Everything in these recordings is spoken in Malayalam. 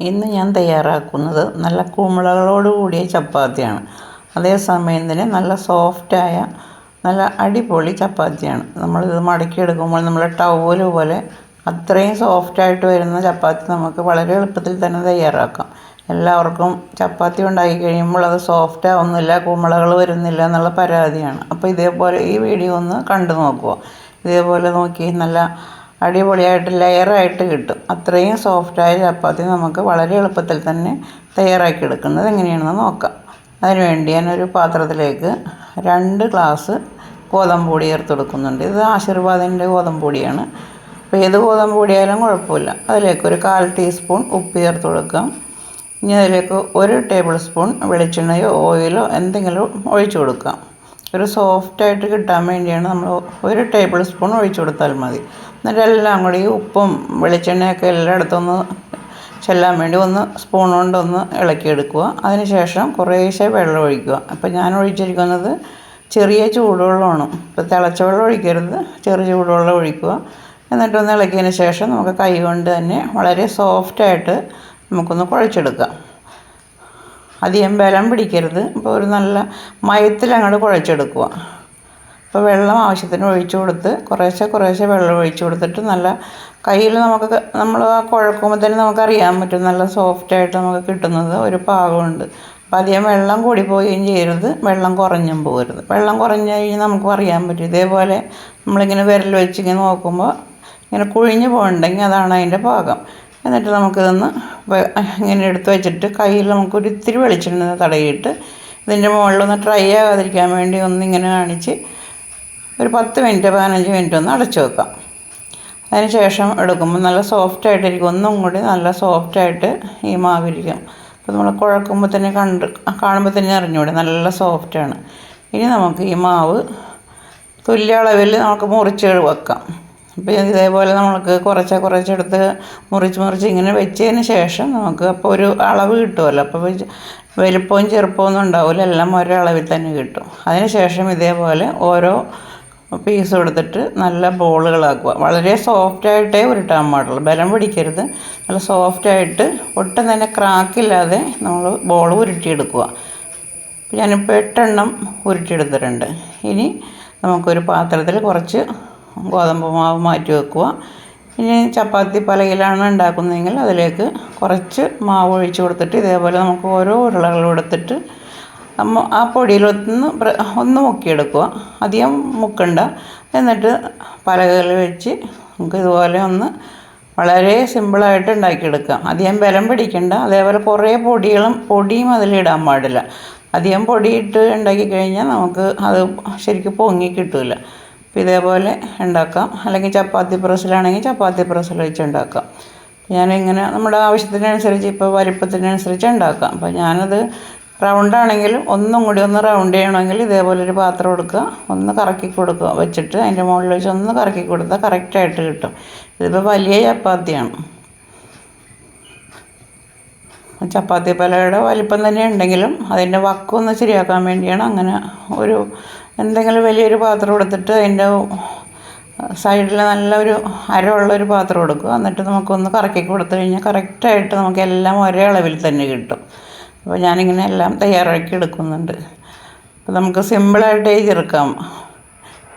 ഇന്ന് ഞാൻ തയ്യാറാക്കുന്നത് നല്ല കുമിളകളോട് കൂടിയ ചപ്പാത്തിയാണ്. അതേസമയം തന്നെ നല്ല സോഫ്റ്റായ നല്ല അടിപൊളി ചപ്പാത്തിയാണ്. നമ്മളിത് മടക്കിയെടുക്കുമ്പോൾ നമ്മൾ ടവൽ പോലെ അത്രയും സോഫ്റ്റായിട്ട് വരുന്ന ചപ്പാത്തി നമുക്ക് വളരെ എളുപ്പത്തിൽ തന്നെ തയ്യാറാക്കാം. എല്ലാവർക്കും ചപ്പാത്തി ഉണ്ടാക്കി കഴിയുമ്പോൾ അത് സോഫ്റ്റ് ആവുന്നില്ല കുമിളകൾ വരുന്നില്ല എന്നുള്ള പരാതിയാണ്. അപ്പോൾ ഇതേപോലെ ഈ വീഡിയോ ഒന്ന് കണ്ടു നോക്കുക. ഇതേപോലെ നോക്കി നല്ല അടിപൊളിയായിട്ട് ലെയറായിട്ട് കിട്ടും. അത്രയും സോഫ്റ്റായ ചപ്പാത്തി നമുക്ക് വളരെ എളുപ്പത്തിൽ തന്നെ തയ്യാറാക്കി എടുക്കുന്നത് എങ്ങനെയാണെന്ന് നോക്കാം. അതിനു വേണ്ടി ഞാൻ ഒരു പാത്രത്തിലേക്ക് രണ്ട് ഗ്ലാസ് ഗോതമ്പ് പൊടി ചേർത്ത് കൊടുക്കുന്നുണ്ട്. ഇത് ആശീർവാദിന്റെ ഗോതമ്പ് പൊടിയാണ്. അപ്പോൾ ഏത് ഗോതമ്പ് പൊടിയായാലും കുഴപ്പമില്ല. അതിലേക്ക് ഒരു കാൽ ടീസ്പൂൺ ഉപ്പ് ചേർത്ത് കൊടുക്കാം. ഇനി അതിലേക്ക് ഒരു ടേബിൾ സ്പൂൺ വെളിച്ചെണ്ണയോ ഓയിലോ എന്തെങ്കിലും ഒഴിച്ചു കൊടുക്കാം. ഒരു സോഫ്റ്റായിട്ട് കിട്ടാൻ വേണ്ടിയാണ് നമ്മൾ ഒരു ടേബിൾ സ്പൂൺ ഒഴിച്ചു കൊടുത്താൽ മതി. എന്നിട്ട് എല്ലാം കൂടി ഉപ്പും വെളിച്ചെണ്ണയൊക്കെ എല്ലായിടത്തൊന്ന് ചെല്ലാൻ വേണ്ടി ഒന്ന് സ്പൂൺ കൊണ്ടൊന്ന് ഇളക്കിയെടുക്കുക. അതിനുശേഷം കുറേശ്ശെ വെള്ളം ഒഴിക്കുക. അപ്പോൾ ഞാൻ ഒഴിച്ചിരിക്കുന്നത് ചെറിയ ചൂടുവെള്ളമാണ്. ഇപ്പോൾ തിളച്ച വെള്ളം ഒഴിക്കരുത്. ചെറിയ ചൂടുവെള്ളം ഒഴിക്കുക. എന്നിട്ടൊന്ന് ഇളക്കിയതിന് ശേഷം നമുക്ക് കൈ കൊണ്ട് തന്നെ വളരെ സോഫ്റ്റായിട്ട് നമുക്കൊന്ന് കുഴച്ചെടുക്കാം. അധികം ബലം പിടിക്കരുത്. അപ്പോൾ ഒരു നല്ല മയത്തിൽ അങ്ങോട്ട് കുഴച്ചെടുക്കുക. അപ്പോൾ വെള്ളം ആവശ്യത്തിന് ഒഴിച്ചു കൊടുത്ത് കുറേശ്ശെ കുറേശ്ശെ വെള്ളം ഒഴിച്ചു കൊടുത്തിട്ട് നല്ല കയ്യിൽ നമുക്ക് നമ്മൾ ആ കുഴക്കുമ്പോൾ തന്നെ നമുക്കറിയാൻ പറ്റും നല്ല സോഫ്റ്റായിട്ട് നമുക്ക് കിട്ടുന്നത് ഒരു പാകമുണ്ട്. അപ്പോൾ അധികം വെള്ളം കൂടി പോവുകയും ചെയ്യരുത്. വെള്ളം കുറഞ്ഞും പോകരുത്. വെള്ളം കുറഞ്ഞു കഴിഞ്ഞാൽ നമുക്ക് അറിയാൻ പറ്റും. ഇതേപോലെ നമ്മളിങ്ങനെ വിരൽ വെച്ചിങ്ങനെ നോക്കുമ്പോൾ ഇങ്ങനെ കുഴിഞ്ഞു പോകണ്ടെങ്കിൽ അതാണ് അതിന്റെ പാകം. എന്നിട്ട് നമുക്കിതൊന്ന് ഇങ്ങനെ എടുത്ത് വെച്ചിട്ട് കയ്യിൽ നമുക്കൊരു ഇത്തിരി വെളിച്ചെണ്ണ തടയിട്ട് ഇതിന്റെ മുകളിലൊന്ന് ട്രൈ ആകാതിരിക്കാൻ വേണ്ടി ഒന്ന് ഇങ്ങനെ കാണിച്ച് ഒരു പത്ത് മിനിറ്റ് പതിനഞ്ച് മിനിറ്റ് ഒന്ന് അടച്ചു വെക്കാം. അതിന് ശേഷം എടുക്കുമ്പോൾ നല്ല സോഫ്റ്റായിട്ടിരിക്കും ഒന്നും കൂടി നല്ല സോഫ്റ്റായിട്ട് ഈ മാവിരിക്കും. അപ്പോൾ നമ്മൾ കുഴക്കുമ്പോൾ തന്നെ കണ്ട് കാണുമ്പോൾ തന്നെ അറിഞ്ഞൂടെ നല്ല സോഫ്റ്റാണ് ഇനി നമുക്ക് ഈ മാവ് തുല്യ അളവിൽ നമുക്ക് മുറിച്ച് വെക്കാം. അപ്പോൾ ഇതേപോലെ നമുക്ക് കുറച്ച് കുറച്ചെടുത്ത് മുറിച്ച് മുറിച്ച് ഇങ്ങനെ വെച്ചതിന് ശേഷം നമുക്ക് അപ്പോൾ ഒരു അളവ് കിട്ടുമല്ലോ. അപ്പോൾ വലിപ്പവും ചെറുപ്പമൊന്നും ഉണ്ടാവില്ല. എല്ലാം ഒരളവിൽ തന്നെ കിട്ടും. അതിന് ശേഷം ഇതേപോലെ ഓരോ പീസ് കൊടുത്തിട്ട് നല്ല ബോളുകളാക്കുക. വളരെ സോഫ്റ്റായിട്ടേ ഉരുട്ടാൻ പാടുള്ളൂ. ബലം പിടിക്കരുത്. നല്ല സോഫ്റ്റായിട്ട് ഒട്ടും തന്നെ ക്രാക്കില്ലാതെ നമ്മൾ ബോൾ ഉരുട്ടിയെടുക്കുക. ഞാനിപ്പോൾ എട്ടെണ്ണം ഉരുട്ടിയെടുത്തിട്ടുണ്ട്. ഇനി നമുക്കൊരു പാത്രത്തിൽ കുറച്ച് ഗോതമ്പ് മാവ് മാറ്റി വെക്കുക. ഇനി ചപ്പാത്തി പലയിലാണ് ഉണ്ടാക്കുന്നതെങ്കിൽ അതിലേക്ക് കുറച്ച് മാവ് ഒഴിച്ച് കൊടുത്തിട്ട് ഇതേപോലെ നമുക്ക് ഓരോ ഉരുളകൾ എടുത്തിട്ട് ആ പൊടിയിലൊന്ന് ഒന്ന് മുക്കിയെടുക്കുക. അധികം മുക്കണ്ട. എന്നിട്ട് പലകയിൽ വെച്ച് നമുക്ക് ഇതുപോലെ ഒന്ന് വളരെ സിമ്പിളായിട്ട് ഉണ്ടാക്കിയെടുക്കാം. അധികം ബലം പിടിക്കണ്ട. അതേപോലെ കുറേ പൊടികളും പൊടിയും അതിലിടാൻ പാടില്ല. അധികം പൊടിയിട്ട് ഉണ്ടാക്കി കഴിഞ്ഞാൽ നമുക്ക് അത് ശരിക്കും പൊങ്ങി കിട്ടില്ല അപ്പോൾ ഇതേപോലെ ഉണ്ടാക്കാം. അല്ലെങ്കിൽ ചപ്പാത്തി പ്രസ്സിലാണെങ്കിൽ ചപ്പാത്തി പ്രസ്സിൽ വെച്ച് ഉണ്ടാക്കാം. ഞാനിങ്ങനെ നമ്മുടെ ആവശ്യത്തിനനുസരിച്ച് ഇപ്പോൾ വലിപ്പത്തിനനുസരിച്ച് ഉണ്ടാക്കാം. അപ്പോൾ ഞാനത് റൗണ്ടാണെങ്കിലും ഒന്നും കൂടി ഒന്ന് റൗണ്ട് ചെയ്യണമെങ്കിൽ ഇതേപോലെ ഒരു പാത്രം എടുക്കുക. ഒന്ന് കറക്കി കൊടുക്കുക. വെച്ചിട്ട് അതിന്റെ മുകളിൽ വെച്ച് ഒന്ന് കറക്കി കൊടുത്താൽ കറക്റ്റായിട്ട് കിട്ടും. ഇതിപ്പോൾ വലിയ ചപ്പാത്തിയാണ്. ചപ്പാത്തി പലയുടെ വലിപ്പം തന്നെ ഉണ്ടെങ്കിലും അതിന്റെ വക്കൊന്ന് ശരിയാക്കാൻ വേണ്ടിയാണ് അങ്ങനെ ഒരു എന്തെങ്കിലും വലിയൊരു പാത്രം എടുത്തിട്ട് അതിന്റെ സൈഡിൽ നല്ലൊരു അരമുള്ളൊരു പാത്രം എടുക്കുക. എന്നിട്ട് നമുക്കൊന്ന് കറക്കി കൊടുത്തു കഴിഞ്ഞാൽ കറക്റ്റായിട്ട് നമുക്ക് എല്ലാം ഒരേ അളവിൽ തന്നെ കിട്ടും. അപ്പോൾ ഞാനിങ്ങനെ എല്ലാം തയ്യാറാക്കി എടുക്കുന്നുണ്ട്. അപ്പോൾ നമുക്ക് സിമ്പിളായിട്ട് ചെയ്തെടുക്കാം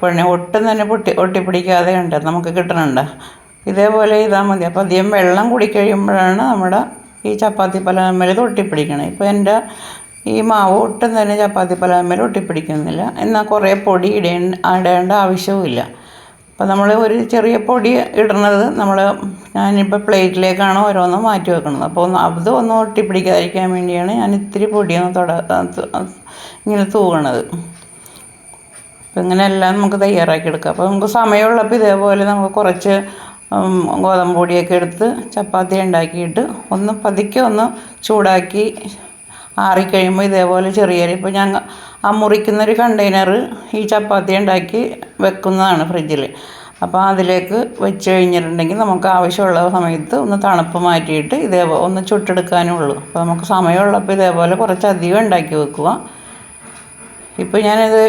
പിന്നെ ഒട്ടും തന്നെ പൊട്ടി ഒട്ടിപ്പിടിക്കാതെ ഉണ്ട്. നമുക്ക് കിട്ടണുണ്ട്. ഇതേപോലെ ചെയ്താൽ മതി. അപ്പോൾ അധികം വെള്ളം കുടിക്കഴിയുമ്പോഴാണ് നമ്മുടെ ഈ ചപ്പാത്തി പലമേൽ ഒട്ടിപ്പിടിക്കണം. ഇപ്പോൾ എന്റെ ഈ മാവ് ഒട്ടും തന്നെ ചപ്പാത്തി പലമേൽ ഒട്ടിപ്പിടിക്കുന്നില്ല. എന്നാൽ കുറേ പൊടി ഇടേണ്ട ഇടേണ്ട ആവശ്യവുമില്ല. അപ്പോൾ നമ്മൾ ഒരു ചെറിയ പൊടി ഇടുന്നത് നമ്മൾ ഞാനിപ്പോൾ പ്ലേറ്റിലേക്കാണ് ഓരോന്നും മാറ്റി വെക്കുന്നത് അപ്പോൾ ഒന്ന് അത് ഒന്ന് ഒട്ടിപ്പിടിക്കാതിരിക്കാൻ വേണ്ടിയാണ് ഞാൻ ഇത്തിരി പൊടിയൊന്ന് തൊട ഇങ്ങനെ തൂകണത്. അപ്പോൾ ഇങ്ങനെ എല്ലാം നമുക്ക് തയ്യാറാക്കി എടുക്കാം അപ്പോൾ നമുക്ക് സമയമുള്ളപ്പോൾ ഇതേപോലെ നമുക്ക് കുറച്ച് ഗോതമ്പ് പൊടിയൊക്കെ എടുത്ത് ചപ്പാത്തി ഉണ്ടാക്കിയിട്ട് ഒന്ന് പതുക്കെ ഒന്ന് ചൂടാക്കി ആറിക്കഴിയുമ്പോൾ ഇതേപോലെ ചെറിയ ഇപ്പോൾ ഞാൻ ആ മുറിക്കുന്നൊരു കണ്ടെയ്നർ ഈ ചപ്പാത്തി ഉണ്ടാക്കി വെക്കുന്നതാണ് ഫ്രിഡ്ജിൽ അപ്പോൾ അതിലേക്ക് വെച്ച് കഴിഞ്ഞിട്ടുണ്ടെങ്കിൽ നമുക്ക് ആവശ്യമുള്ള സമയത്ത് ഒന്ന് തണുപ്പ് മാറ്റിയിട്ട് ഇതേപോലെ ഒന്ന് ചുട്ടെടുക്കാനേ ഉള്ളൂ. അപ്പോൾ നമുക്ക് സമയമുള്ളപ്പോൾ ഇതേപോലെ കുറച്ചധികം ഉണ്ടാക്കി വെക്കുക. ഇപ്പോൾ ഞാനിത്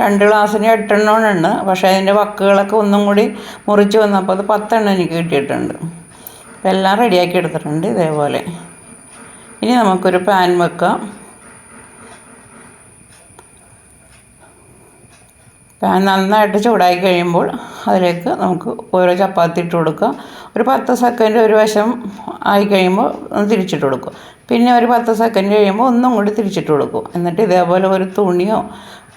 രണ്ട് ഗ്ലാസ്സിന് എട്ടെണ്ണമാണ് പക്ഷേ അതിന്റെ വക്കുകളൊക്കെ ഒന്നും കൂടി മുറിച്ച് വന്നപ്പോൾ അത് പത്തെണ്ണം എനിക്ക് കിട്ടിയിട്ടുണ്ട്. എല്ലാം റെഡിയാക്കി എടുത്തിട്ടുണ്ട് ഇതേപോലെ. ഇനി നമുക്കൊരു പാൻ വെക്കാം. പാൻ നന്നായിട്ട് ചൂടായി കഴിയുമ്പോൾ അതിലേക്ക് നമുക്ക് ഓരോ ചപ്പാത്തി ഇട്ട് കൊടുക്കുക ഒരു പത്ത് സെക്കൻഡ് ഒരു വശം ആയി കഴിയുമ്പോൾ തിരിച്ചിട്ട് കൊടുക്കും. പിന്നെ ഒരു പത്ത് സെക്കൻഡ് കഴിയുമ്പോൾ ഒന്നും കൂടി തിരിച്ചിട്ട് കൊടുക്കും. എന്നിട്ട് ഇതേപോലെ ഒരു തുണിയോ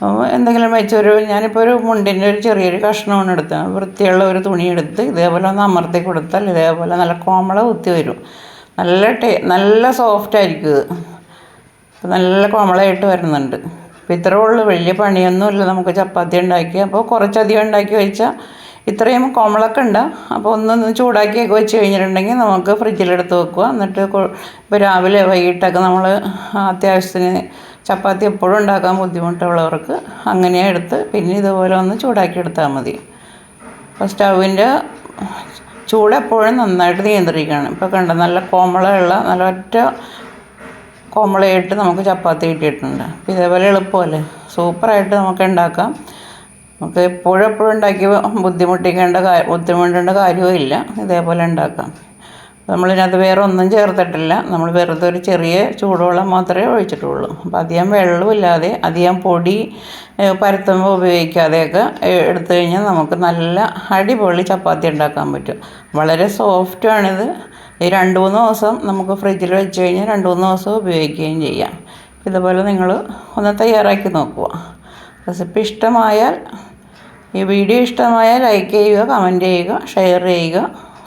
എന്തെങ്കിലും എന്തെങ്കിലും വെച്ചൊരു ഞാനിപ്പോൾ ഒരു മുണ്ടിന്റെ ഒരു ചെറിയൊരു കഷ്ണമാണ് എടുത്തത്. വൃത്തിയുള്ള ഒരു തുണി എടുത്ത് ഇതേപോലെ ഒന്ന് അമർത്തി കൊടുത്താൽ ഇതേപോലെ നല്ല കോമള കുത്തി വരും. നല്ല ടേ നല്ല സോഫ്റ്റ് ആയിരിക്കും ഇത്. നല്ല കോമളായിട്ട് വരുന്നുണ്ട്. അപ്പോൾ ഇത്രേ ഉള്ളൂ. വലിയ പണിയൊന്നുമില്ല. നമുക്ക് ചപ്പാത്തി ഉണ്ടാക്കി. അപ്പോൾ കുറച്ചധികം ഉണ്ടാക്കി വെച്ചാൽ ഇത്രയും കോമളൊക്കെ ഉണ്ട്. അപ്പോൾ ഒന്നൊന്ന് ചൂടാക്കിയൊക്കെ വെച്ച് കഴിഞ്ഞിട്ടുണ്ടെങ്കിൽ നമുക്ക് ഫ്രിഡ്ജിലെടുത്ത് വെക്കുക. എന്നിട്ട് ഇപ്പോൾ രാവിലെ വൈകിട്ടൊക്കെ നമ്മൾ അത്യാവശ്യത്തിന് ചപ്പാത്തി എപ്പോഴും ഉണ്ടാക്കാൻ ബുദ്ധിമുട്ടുള്ളവർക്ക് അങ്ങനെ എടുത്ത് പിന്നെ ഇതുപോലെ ഒന്ന് ചൂടാക്കി എടുത്താൽ മതി. അപ്പോൾ സ്റ്റൗവിന്റെ ചൂട് എപ്പോഴും നന്നായിട്ട് നിയന്ത്രിക്കണം. ഇപ്പോൾ കണ്ട നല്ല കോമളയുള്ള നല്ല ഒറ്റ കോമളയായിട്ട് നമുക്ക് ചപ്പാത്തി കിട്ടിയിട്ടുണ്ട്. അപ്പോൾ ഇതേപോലെ എളുപ്പമല്ലേ? സൂപ്പറായിട്ട് നമുക്ക് ഉണ്ടാക്കാം. നമുക്ക് എപ്പോഴും എപ്പോഴും ഉണ്ടാക്കി ബുദ്ധിമുട്ടിക്കേണ്ട ബുദ്ധിമുട്ടേണ്ട കാര്യവും ഇല്ല. ഇതേപോലെ ഉണ്ടാക്കാം. നമ്മളിതിനകത്ത് വേറെ ഒന്നും ചേർത്തിട്ടില്ല. നമ്മൾ വെറുതെ ഒരു ചെറിയ ചൂടുവെള്ളം മാത്രമേ ഒഴിച്ചിട്ടുള്ളൂ. അപ്പോൾ അധികം വെള്ളമില്ലാതെ അധികം പൊടി പരത്തുമ്പോൾ ഉപയോഗിക്കാതെയൊക്കെ എടുത്തു കഴിഞ്ഞാൽ നമുക്ക് നല്ല അടിപൊളി ചപ്പാത്തി ഉണ്ടാക്കാൻ പറ്റും. വളരെ സോഫ്റ്റാണിത് ഈ രണ്ട് മൂന്ന് ദിവസം നമുക്ക് ഫ്രിഡ്ജിൽ വെച്ച് കഴിഞ്ഞാൽ രണ്ട് മൂന്ന് ദിവസം ഉപയോഗിക്കുകയും ചെയ്യാം. ഇതുപോലെ നിങ്ങൾ ഒന്ന് തയ്യാറാക്കി നോക്കുക. റെസിപ്പി ഇഷ്ടമായാൽ ഈ വീഡിയോ ഇഷ്ടമായാൽ ലൈക്ക് ചെയ്യുക കമന്റ് ചെയ്യുക ഷെയർ ചെയ്യുക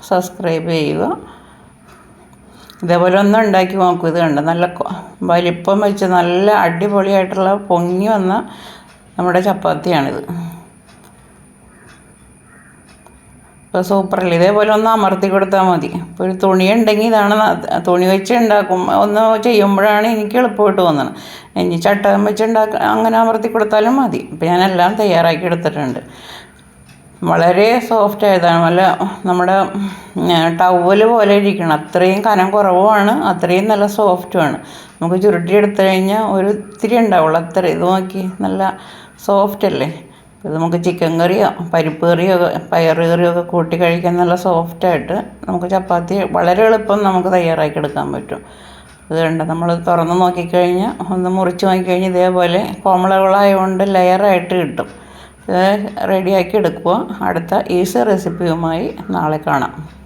സബ്സ്ക്രൈബ് ചെയ്യുക. ഇതേപോലെ ഒന്ന് ഉണ്ടാക്കി നോക്കും. ഇത് കണ്ട്? നല്ല വലിപ്പം വെച്ച് നല്ല അടിപൊളിയായിട്ടുള്ള പൊങ്ങി വന്ന നമ്മുടെ ചപ്പാത്തിയാണിത്. ഇപ്പോൾ സൂപ്പറല്ലേ? ഇതേപോലെ ഒന്ന് അമർത്തി കൊടുത്താൽ മതി. ഇപ്പോൾ ഒരു തുണി ഉണ്ടെങ്കിൽ ഇതാണ് തുണി വെച്ച് ഉണ്ടാക്കും. ഒന്ന് ചെയ്യുമ്പോഴാണ് എനിക്ക് എളുപ്പമായിട്ട് തോന്നുന്നത് ഇനി ചട്ടകം വെച്ച് ഉണ്ടാക്കുക അങ്ങനെ അമർത്തി കൊടുത്താലും മതി. ഇപ്പോൾ ഞാനെല്ലാം തയ്യാറാക്കി എടുത്തിട്ടുണ്ട്. വളരെ സോഫ്റ്റ് ആയതാണ്. നല്ല നമ്മുടെ ടവൽ പോലെ ഇരിക്കണം. അത്രയും കനം കുറവുമാണ് അത്രയും നല്ല സോഫ്റ്റുമാണ് നമുക്ക് ചുരുട്ടി എടുത്തു കഴിഞ്ഞാൽ ഒരു ഇത്തിരി ഉണ്ടാവുള്ളൂ. അത്ര ഇത് നോക്കി നല്ല സോഫ്റ്റ് അല്ലേ? ഇത് നമുക്ക് ചിക്കൻ കറിയോ പരിപ്പ് കറിയോ പയർ കറിയോ ഒക്കെ കൂട്ടി കഴിക്കാൻ നല്ല സോഫ്റ്റായിട്ട് നമുക്ക് ചപ്പാത്തി വളരെ എളുപ്പം നമുക്ക് തയ്യാറാക്കി എടുക്കാൻ പറ്റും. ഇത് കണ്ട? നമ്മൾ തുറന്ന് നോക്കിക്കഴിഞ്ഞാൽ ഒന്ന് മുറിച്ച് നോക്കിക്കഴിഞ്ഞാൽ ഇതേപോലെ കോമളകളായതുകൊണ്ട് ലെയറായിട്ട് കിട്ടും. റെഡിയാക്കി എടുക്കുക അടുത്ത ഈസി റെസിപ്പിയുമായി നാളെ കാണാം.